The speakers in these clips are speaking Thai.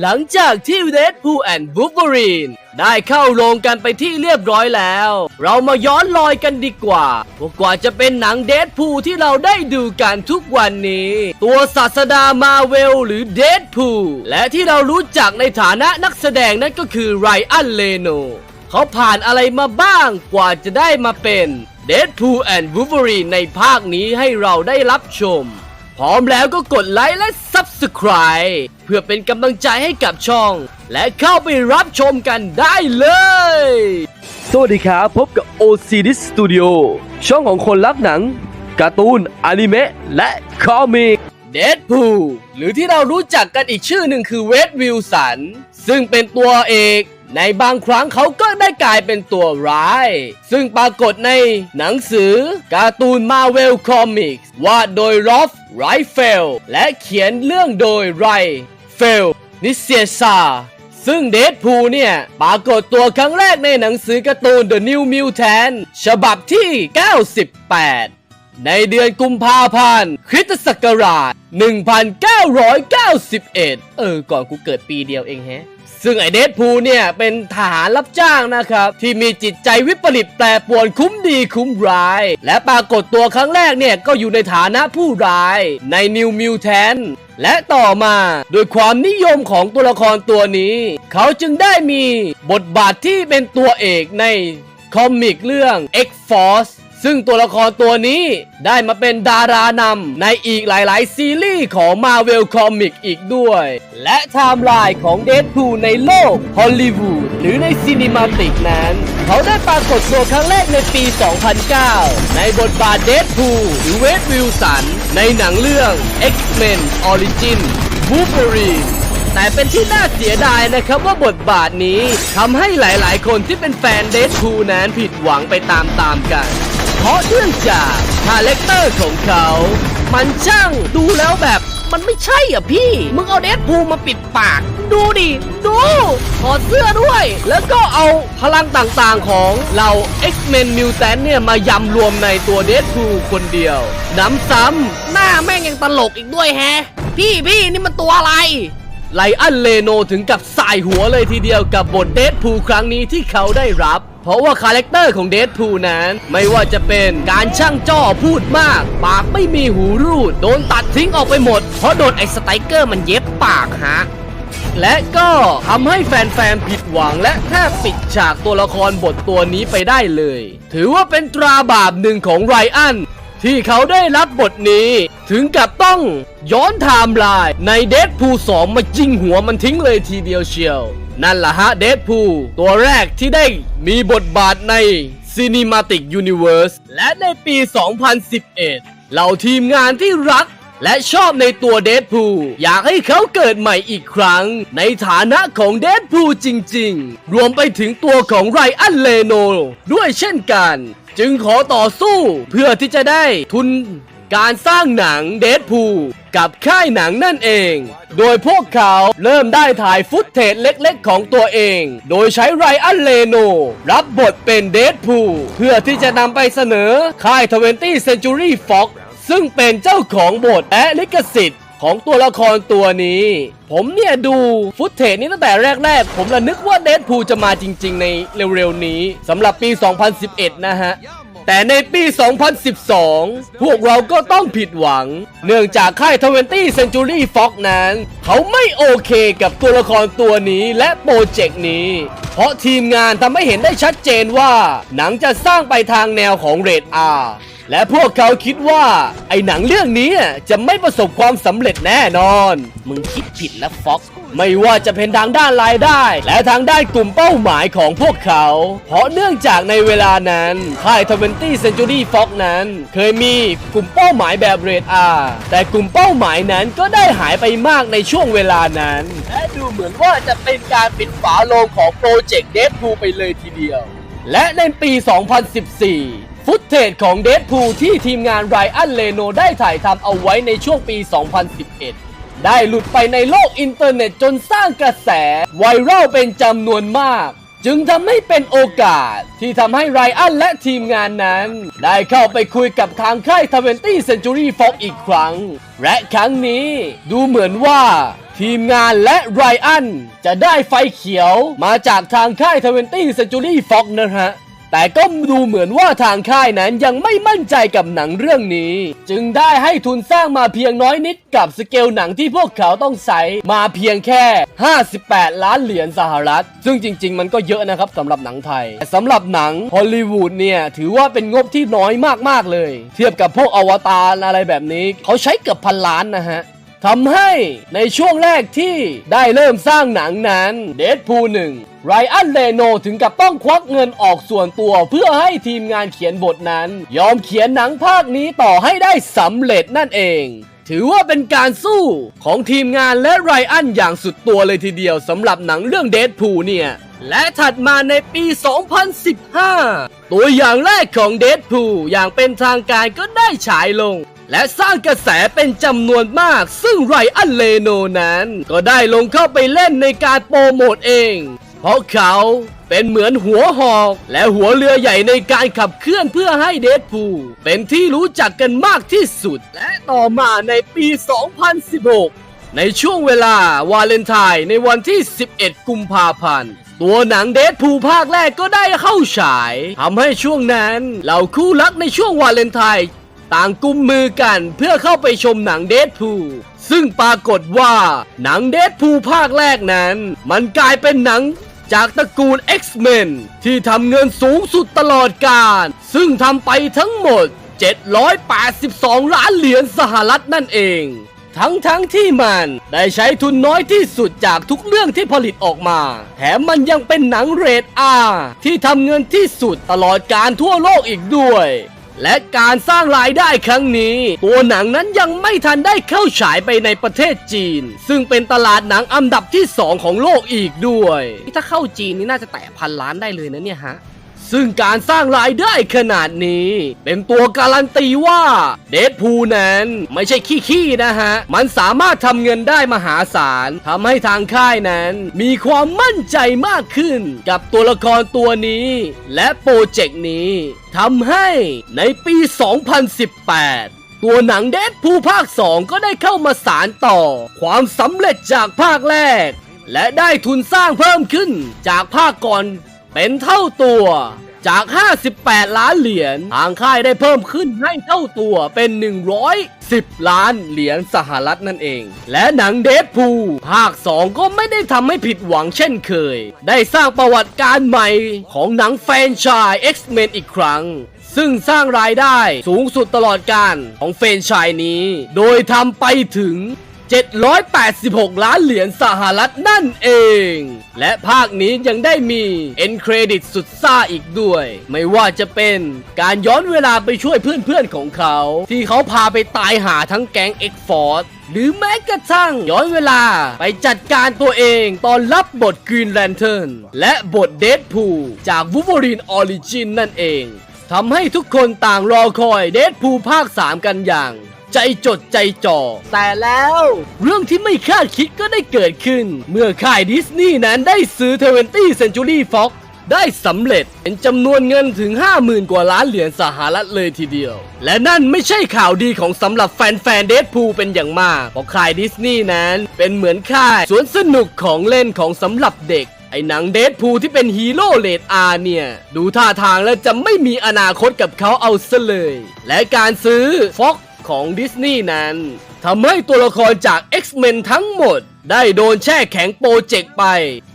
หลังจากที่ Deadpool and Wolverine ได้เข้าโรงกันไปที่เรียบร้อยแล้ว เรามาย้อนรอยกันดีกว่าว่ากว่าจะเป็นหนัง Deadpool ที่เราได้ดูกันทุกวันนี้ ตัวศาสดามาเวลหรือ Deadpool และที่เรารู้จักในฐานะนักแสดงนั่นก็คือไรอันเลโนเขาผ่านอะไรมาบ้างกว่าจะได้มาเป็น Deadpool and Wolverine ในภาคนี้ให้เราได้รับชม พร้อมแล้วก็กดไลค์และ Subscribe พื่อเป็นกำลังใจให้กับช่อง และเข้าไปรับชมกันได้เลย สวัสดีครับพบกับ OCD Studio ช่องของคนรักหนัง การ์ตูน อนิเมะ และคอมิก Deadpool หรือที่เรารู้จักกันอีกชื่อหนึ่งคือเวดวิลสัน ซึ่งเป็นตัวเอกในบางครั้งเขาก็ได้กลายเป็นตัวร้าย ซึ่งปรากฏในหนังสือการ์ตูน Marvel Comics วาดโดยรอฟไรเฟลและเขียนเรื่องโดยไรเฟล นิเซียซาซึ่งเดดพูเนี่ยปรากฏตัวครั้งแรกในหนังสือการ์ตูน The New Mutant ฉบับที่ 98 ในเดือนกุมภาพันธ์คริสตศักราช 1991 เออ ก่อนกูเกิดปีเดียวเองแฮะซึ่งไอเดดพูเนี่ยเป็นทหารรับจ้างนะครับ ที่มีจิตใจวิปริตแปรปรวนคุ้มดีคุ้มร้าย และปรากฏตัวครั้งแรกเนี่ย ก็อยู่ในฐานะผู้ร้ายใน New Mutant และต่อมาโดยความนิยมของตัวละครตัวนี้ เขาจึงได้มีบทบาทที่เป็นตัวเอกในคอมิกเรื่อง X-Force ซึ่งตัวละครตัวนี้ได้มาเป็นดารานำในอีกหลายๆ ซีรีส์ของ Marvel Comic อีกด้วย และไทม์ไลน์ของ Deadpool ในโลกฮอลลีวูดหรือในซีนิมาติกนั้น เขาได้ปรากฏตัวครั้งแรกในปี 2009 ในบทบาท Deadpool หรือเวดวิลสัน ในหนังเรื่อง X-Men Origin Wolverine แต่เป็นที่น่าเสียดายนะครับว่าบทบาทนี้ทำให้หลายๆ คนที่เป็นแฟนเดดพูนั้นผิดหวังไปตามๆกัน เพราะเนื่องจากคาแรคเตอร์ของเขา มันช่างดูแล้วแบบมันไม่ใช่อะพี่ มึงเอาเดดพูมาปิดปาก ดูดิ ดูถอดเสื้อด้วย แล้วก็เอาพลังต่างๆของเรา X-Men Mutant เนี่ย มายำรวมในตัวเดดพูคนเดียว น้ำซ้ำหน้าแม่งยังตลกอีกด้วยแฮะ พี่พี่นี่มันตัวอะไรไลอันเลโนถึงกับสายหัวเลยทีเดียวกับบทเดดพูครั้งนี้ที่เขาได้รับ เพราะว่าคาแรคเตอร์ของเดดพูนั้น ไม่ว่าจะเป็นการช่างจ้อพูดมาก ปากไม่มีหูรูด โดนตัดทิ้งออกไปหมด เพราะโดนไอ้สไตเกอร์มันเย็บปากฮะและก็ทำให้แฟนๆ ผิดหวังและแทบปิดฉากตัวละครบทตัวนี้ไปได้เลย ถือว่าเป็นตราบาปหนึ่งของไรอัน ที่เขาได้รับบทนี้ ถึงกับต้องย้อนไทม์ไลน์ในเด p พูสองมาจิงหัวมันทิ้งเลยทีเดียวเชียว นั่นละฮะเด p พูตัวแรกที่ได้มีบทบาทใน Cinematic Universe และในปี 2011 เหล่าทีมงานที่รักและชอบในตัวเด p พูอยากให้เขาเกิดใหม่อีกครั้ง ในฐานะของเด p พูจริงๆ รวมไปถึงตัวของไรอันเลโนด้วยเช่นกัน จึงขอต่อสู้เพื่อที่จะได้ทุน การสร้างหนังเด p พูกับค่ายหนังนั่นเอง โดยพวกเขาเริ่มได้ถ่ายฟุตเทจเล็กๆ ของตัวเอง โดยใช้ไรอันเลโน รับบทเป็นเด p พูเพื่อที่จะนำไปเสนอค่าย 20 Century Fox ซึ่งเป็นเจ้าของบทและลิขสิทธิ์ของตัวละครตัวนี้ ผมเนี่ยดูฟุตเทจนี้ตั้งแต่แรก ๆ ผมละนึกว่าเด p พูจะมาจริง ๆ ในเร็วๆนี้สำหรับปี 2011 นะฮะ แต่ในปี 2012 พวกเราก็ต้องผิดหวัง เนื่องจากค่าย 20th Century Fox นั้น เขาไม่โอเคกับตัวละครตัวนี้และโปรเจกต์นี้ เพราะทีมงานทำให้เห็นได้ชัดเจนว่า หนังจะสร้างไปทางแนวของเรดอา และพวกเขาคิดว่าไอ้หนังเรื่องนี้จะไม่ประสบความสำเร็จแน่นอน มึงคิดผิดแล้วฟ็อกไม่ว่าจะเป็นทางด้านรายได้ และทางด้านกลุ่มเป้าหมายของพวกเขา เพราะเนื่องจากในเวลานั้นค่าย 20th Century Fox นั้น เคยมีกลุ่มเป้าหมายแบบเรด R แต่กลุ่มเป้าหมายนั้นก็ได้หายไปมากในช่วงเวลานั้นและดูเหมือนว่าจะเป็นการปิดฝาโลงของโปรเจกต์เด p พูไปเลยทีเดียว และในปี 2014 ฟุตเทจของเด p พูที่ทีมงานไรอันเลโนได้ถ่ายทำเอาไว้ในช่วงปี 2011 ได้หลุดไปในโลกอินเทอร์เน็ตจนสร้างกระแสไวรัลเป็นจำนวนมาก จึงทำให้เป็นโอกาสที่ทำให้ไรอันและทีมงานนั้น ได้เข้าไปคุยกับทางค่าย 20 Century Fox อีกครั้ง และครั้งนี้ดูเหมือนว่า ทีมงานและไรอันจะได้ไฟเขียวมาจากทางค่าย 20 Century Fox นะฮะ แต่ก็ดูเหมือนว่าทางค่ายนั้นยังไม่มั่นใจกับหนังเรื่องนี้ จึงได้ให้ทุนสร้างมาเพียงน้อยนิดกับสเกลหนังที่พวกเขาต้องใช้มาเพียงแค่ 58 ล้านเหรียญสหรัฐ ซึ่งจริง ๆ มันก็เยอะนะครับสำหรับหนังไทยแต่สำหรับหนังฮอลลีวูดเนี่ยถือว่าเป็นงบที่น้อยมากๆเลย เทียบกับพวกอวตารอะไรแบบนี้ เขาใช้เกือบพันล้านนะฮะ ทำให้ในช่วงแรกที่ได้เริ่มสร้างหนังนั้นเด p พูหนึ่งไรอันเลโนถึงกับต้องควักเงินออกส่วนตัวเพื่อให้ทีมงานเขียนบทนั้น ยอมเขียนหนังภาคนี้ต่อให้ได้สำเร็จนั่นเอง ถือว่าเป็นการสู้ของทีมงานและไรอันอย่างสุดตัวเลยทีเดียวสำหรับหนังเรื่องเด p พูเนี่ย และถัดมาในปี 2015 ตัวอย่างแรกของเด p พูอย่างเป็นทางการก็ได้ฉายลง และสร้างกระแสเป็นจำนวนมาก ซึ่งไรอันเลโนนั้น ก็ได้ลงเข้าไปเล่นในการโปรโมทเอง เพราะเขาเป็นเหมือนหัวหอก และหัวเรือใหญ่ในการขับเคลื่อนเพื่อให้เดดพูลเป็นที่รู้จักกันมากที่สุด และต่อมาในปี 2016 ในช่วงเวลาวาเลนไทน์ในวันที่ 11 กุมภาพันธ์ตัวหนังเดดพูลภาคแรกก็ได้เข้าฉายทำให้ช่วงนั้นเหล่าคู่รักในช่วงวาเลนไทน์ ต่างกุมมือกันเพื่อเข้าไปชมหนังเดดพูซึ่งปรากฏว่าหนังเดดพูภาคแรกนั้น มันกลายเป็นหนังจากตระกูล X-Men ที่ทำเงินสูงสุดตลอดกาลซึ่งทำไปทั้งหมด 782 ล้านเหรียญสหรัฐนั่นเอง ทั้งทั้งๆที่มันได้ใช้ทุนน้อยที่สุดจากทุกเรื่องที่ผลิตออกมา แถมมันยังเป็นหนังเรท R ที่ทำเงินที่สุดตลอดการทั่วโลกอีกด้วย และการสร้างรายได้ครั้งนี้ ตัวหนังนั้นยังไม่ทันได้เข้าฉายไปในประเทศจีน ซึ่งเป็นตลาดหนังอันดับที่ 2 ของโลกอีกด้วย ถ้าเข้าจีนนี่น่าจะแตะพันล้านได้เลยนะเนี่ยฮะ ซึ่งการสร้างรายได้ขนาดนี้ เป็นตัวการันตีว่าเดดพูนั้นไม่ใช่ขี้ๆนะฮะ มันสามารถทำเงินได้มหาศาลทำให้ทางค่ายนั้น มีความมั่นใจมากขึ้นกับตัวละครตัวนี้ และโปรเจกต์นี้ทำให้ในปี 2018ตัวหนังเดดพูภาค 2 ก็ได้เข้ามาสารต่อ ความสำเร็จจากภาคแรก และได้ทุนสร้างเพิ่มขึ้นจากภาคก่อน เป็นเท่าตัวจาก 58 ล้านเหรียญ ทางค่ายได้เพิ่มขึ้นให้เท่าตัวเป็น 110 ล้านเหรียญสหรัฐนั่นเอง และหนังเดดพูภาค 2 ก็ไม่ได้ทำให้ผิดหวังเช่นเคย ได้สร้างประวัติการใหม่ของหนังแฟนชาย X-Men อีกครั้ง ซึ่งสร้างรายได้สูงสุดตลอดการของเฟนชายนี้ โดยทำไปถึง 786 ล้านเหรียญสหรัฐนั่นเอง และภาคนี้ยังได้มีเอ็นเครดิตสุดซ่าอีกด้วย ไม่ว่าจะเป็นการย้อนเวลาไปช่วยเพื่อนๆของเขา ที่เขาพาไปตายหาทั้งแก๊ง X-Force หรือแม้กระทั่งย้อนเวลาไปจัดการตัวเองตอนรับบท Green Lantern และบท Deadpool จาก Wolverine Origin นั่นเองทำให้ทุกคนต่างรอคอยเด p พูภาค 3 กันอย่าง ใจจดใจจ่อ แต่แล้ว เรื่องที่ไม่คาดคิดก็ได้เกิดขึ้น เมื่อค่ายดิสนีย์นั้นได้ซื้อ 20 Century Fox ได้สำเร็จเป็นจำนวนเงินถึง 50,000 กว่าล้านเหรียญสหรัฐเลยทีเดียว และนั่นไม่ใช่ข่าวดีของสำหรับแฟนๆเด p พูเป็นอย่างมาก เพราะค่ายดิสนีย์นั้นเป็นเหมือนค่ายสวนสนุกของเล่นของสำหรับเด็กไอ้หนังเดดพูที่เป็นฮีโร่เลดอาเนี่ย ดูท่าทางแล้วจะไม่มีอนาคตกับเขาเอาซะเลย และการซื้อฟ็อก ของดิสนีย์นั้นทำให้ตัวละครจาก X-Men ทั้งหมด ได้โดนแช่แข็งโปรเจกต์ไป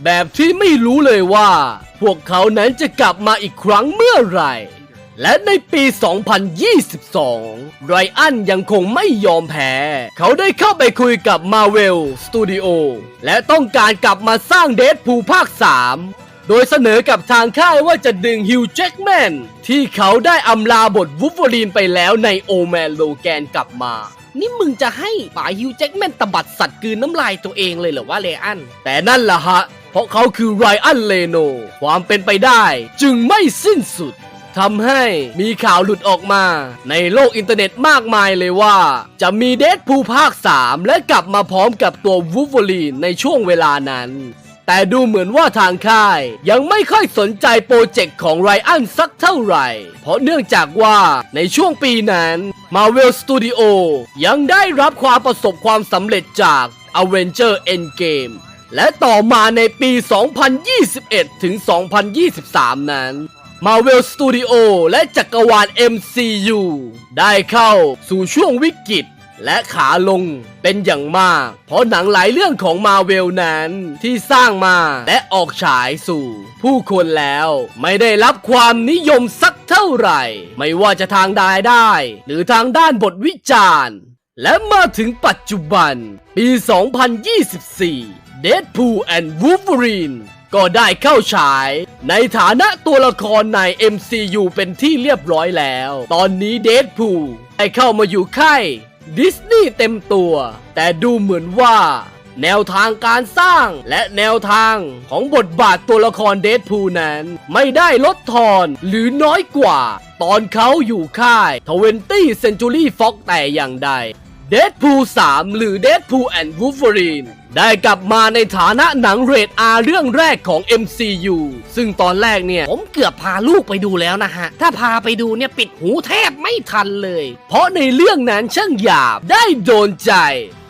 แบบที่ไม่รู้เลยว่า พวกเขานั้นจะกลับมาอีกครั้งเมื่อไหร่ และในปี 2022 ไรอันยังคงไม่ยอมแพ้ เขาได้เข้าไปคุยกับ Marvel Studio และต้องการกลับมาสร้างเด p พูภาค 3 โดยเสนอกับทางค่ายว่าจะดึงฮิวแจ็กแมนที่เขาได้อำลาบทวูฟเวอรีนไปแล้วในโอแมนโลแกนกลับมา นี่มึงจะให้ป่าฮิวแจ็กแมนตบัดสัตว์กืนน้ำลายตัวเองเลยเหรอว่าเลอัน แต่นั่นล่ะฮะ เพราะเขาคือไรอันเลโน ความเป็นไปได้จึงไม่สิ้นสุดทำให้มีข่าวหลุดออกมา ในโลกอินเทอร์เน็ตมากมายเลยว่า จะมีเด p พูภาค 3 และกลับมาพร้อมกับตัววูฟเวอรีนในช่วงเวลานั้น แต่ดูเหมือนว่าทางค่าย ยังไม่ค่อยสนใจโปรเจกต์ของไรอันสักเท่าไหร่ เพราะเนื่องจากว่าในช่วงปีนั้น Marvel Studio ยังได้รับความประสบความสำเร็จจาก Avenger Endgame และต่อมาในปี 2021 ถึง 2023 นั้น Marvel Studio และจักรวาล MCU ได้เข้าสู่ช่วงวิกฤต และขาลงเป็นอย่างมาก เพราะหนังหลายเรื่องของมาเวลนั้นที่สร้างมาและออกฉายสู่ ผู้คนแล้วไม่ได้รับความนิยมสักเท่าไหร่ ไม่ว่าจะทางรายได้ หรือทางด้านบทวิจารณ์ และมาถึงปัจจุบัน ปี 2024 Deadpool and Wolverine ก็ได้เข้าฉายในฐานะตัวละครใน MCU เป็นที่เรียบร้อยแล้ว ตอนนี้ Deadpool ได้เข้ามาอยู่ค่าย ดิสนีย์เต็มตัว แต่ดูเหมือนว่า แนวทางการสร้างและแนวทางของบทบาทตัวละครเดดพูนั้น ไม่ได้ลดทอนหรือน้อยกว่า ตอนเขาอยู่ค่าย 20 Century Fox แต่อย่างใดเดดพู3หรือ Deadpool and Wolverine ได้กลับมาในฐานะหนังเรท R เรื่องแรกของ MCU ซึ่งตอนแรกเนี่ย ผมเกือบพาลูกไปดูแล้วนะฮะ ถ้าพาไปดูเนี่ยปิดหูแทบไม่ทันเลย เพราะในเรื่องนั้นช่างหยาบได้โดนใจ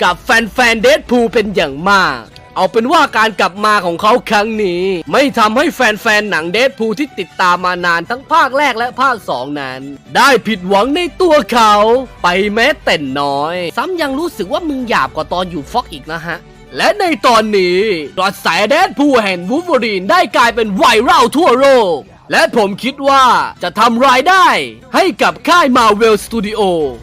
กับแฟนๆเด p พูเป็นอย่างมากเอาเป็นว่าการกลับมาของเขาครั้งนี้ ไม่ทำให้แฟนๆ หนังเด p พูที่ติดตามมานานทั้งภาคแรกและภาค 2 นั้น ได้ผิดหวังในตัวเขา ไปแม้แต่น้อย ซ้ำยังรู้สึกว่ามึงหยาบกว่าตอนอยู่ฟ็อกอีกนะฮะ และในตอนนี้กระแสเดดพูแห่งวูฟเวอรีนได้กลายเป็นไวรัลทั่วโลก และผมคิดว่าจะทำรายได้ให้กับค่าย Marvel Studio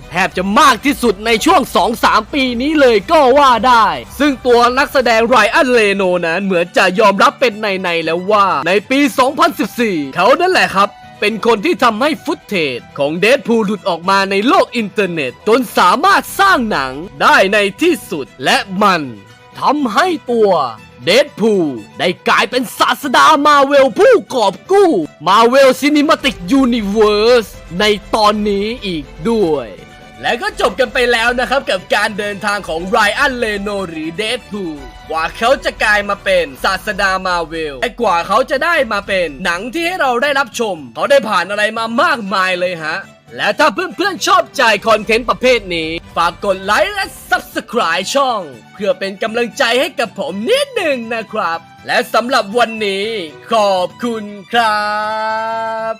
แทบจะมากที่สุดในช่วง 2-3 ปีนี้เลยก็ว่าได้ ซึ่งตัวนักแสดงไรอันเลโนนั้นเหมือนจะยอมรับเป็นในในแล้วว่าในปี 2014 เขานั่นแหละครับเป็นคนที่ทำให้ฟุตเทจของเด p พูหลุดออกมาในโลกอินเทอร์เน็ต จนสามารถสร้างหนังได้ในที่สุดและมัน ทำให้ตัวเด p พูได้กลายเป็นศาสดามาเวลผู้กอบกู้มาเวลซินิมาติกยูนิเว r ร์สในตอนนี้อีกด้วย และก็จบกันไปแล้วนะครับกับการเดินทางของไรอันเลโนหรือเด p พูกว่าเขาจะกลายมาเป็นศาสดามาเวลและกว่าเขาจะได้มาเป็นหนังที่ให้เราได้รับชม เขาได้ผ่านอะไรมามากมายเลยฮะ และถ้าเพื่อนๆชอบใจคอนเทนต์ประเภทนี้ ฝากกดไลค์และ Subscribe ช่อง เพื่อเป็นกำลังใจให้กับผมนิดหนึ่งนะครับ และสำหรับวันนี้ ขอบคุณครับ